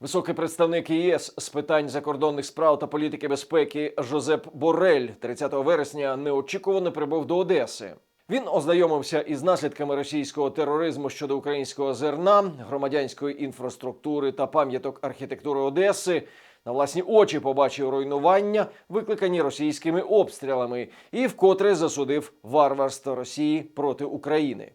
Високий представник ЄС з питань закордонних справ та політики безпеки Жозеп Борель 30 вересня неочікувано прибув до Одеси. Він ознайомився із наслідками російського тероризму щодо українського зерна, громадянської інфраструктури та пам'яток архітектури Одеси. На власні очі побачив руйнування, викликані російськими обстрілами, і вкотре засудив варварство Росії проти України.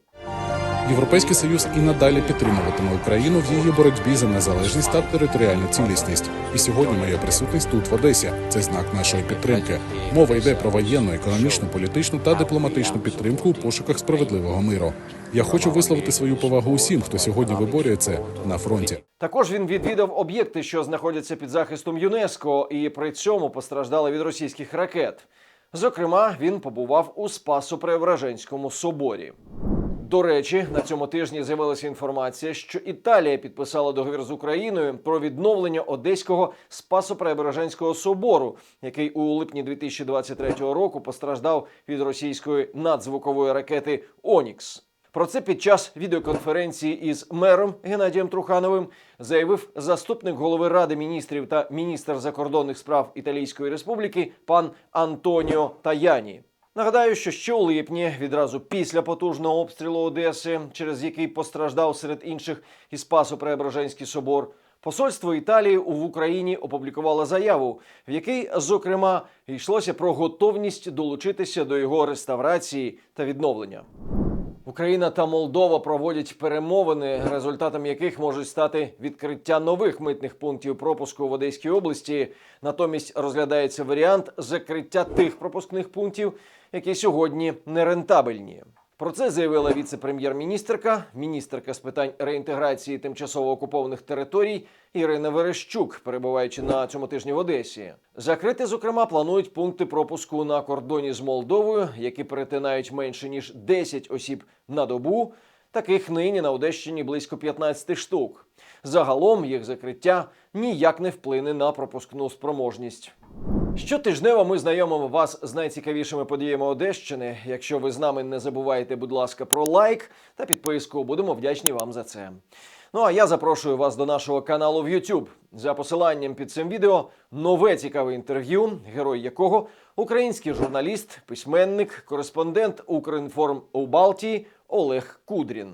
Європейський союз і надалі підтримуватиме Україну в її боротьбі за незалежність та територіальну цілісність. І сьогодні моя присутність тут в Одесі це знак нашої підтримки. Мова йде про воєнну, економічну, політичну та дипломатичну підтримку у пошуках справедливого миру. Я хочу висловити свою повагу усім, хто сьогодні виборює це на фронті. Також він відвідав об'єкти, що знаходяться під захистом ЮНЕСКО, і при цьому постраждали від російських ракет. Зокрема, він побував у Спасо-Преображенському соборі. До речі, на цьому тижні з'явилася інформація, що Італія підписала договір з Україною про відновлення Одеського Спасо-Преображенського собору, який у липні 2023 року постраждав від російської надзвукової ракети Онікс. Про це під час відеоконференції із мером Геннадієм Трухановим заявив заступник голови ради міністрів та міністр закордонних справ Італійської республіки пан Антоніо Таяні. Нагадаю, що ще у липні, відразу після потужного обстрілу Одеси, через який постраждав серед інших і Спасо-Преображенський собор, посольство Італії в Україні опублікувало заяву, в якій, зокрема, йшлося про готовність долучитися до його реставрації та відновлення. Україна та Молдова проводять перемовини, результатом яких можуть стати відкриття нових митних пунктів пропуску в Одеській області. Натомість розглядається варіант закриття тих пропускних пунктів, які сьогодні нерентабельні. Про це заявила віце-прем'єр-міністрка, міністерка з питань реінтеграції тимчасово окупованих територій Ірина Верещук, перебуваючи на цьому тижні в Одесі. Закрити, зокрема, планують пункти пропуску на кордоні з Молдовою, які перетинають менше ніж 10 осіб на добу. Таких нині на Одещині близько 15 штук. Загалом їх закриття ніяк не вплине на пропускну спроможність. Щотижнево ми знайомимо вас з найцікавішими подіями Одещини. Якщо ви з нами не забувайте, будь ласка, про лайк та підписку. Будемо вдячні вам за це. Ну а я запрошую вас до нашого каналу в YouTube. За посиланням під цим відео нове цікаве інтерв'ю, герой якого український журналіст, письменник, кореспондент Укрінформ у Балтії Олег Кудрін.